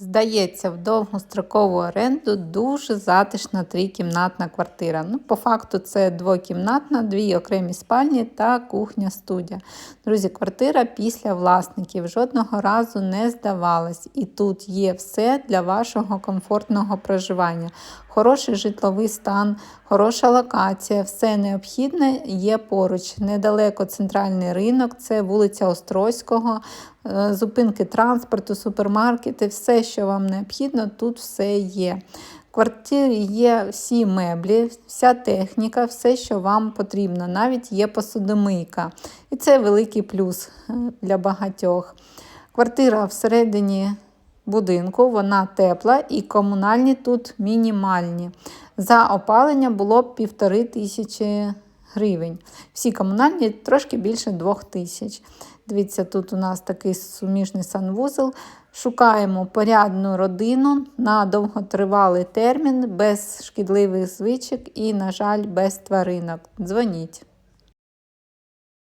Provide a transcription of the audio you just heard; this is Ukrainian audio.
Здається, в довгострокову оренду дуже затишна трикімнатна квартира. Ну, по факту, це двокімнатна, дві окремі спальні та кухня-студія. Друзі, квартира після власників жодного разу не здавалась, і тут є все для вашого комфортного проживання. Хороший житловий стан, хороша локація, все необхідне є поруч. Недалеко центральний ринок, це вулиця Острозького, е, зупинки транспорту, супермаркети, все, що вам необхідно, тут все є. В квартирі є всі меблі, вся техніка, все, що вам потрібно. Навіть є посудомийка. І це великий плюс е, для багатьох. Квартира всередині будинку, вона тепла і комунальні тут мінімальні. За опалення було півтори тисячі гривень. Всі комунальні трошки більше двох тисяч. Дивіться, тут у нас такий суміжний санвузол. Шукаємо порядну родину на довготривалий термін, без шкідливих звичок і, на жаль, без тваринок. Дзвоніть.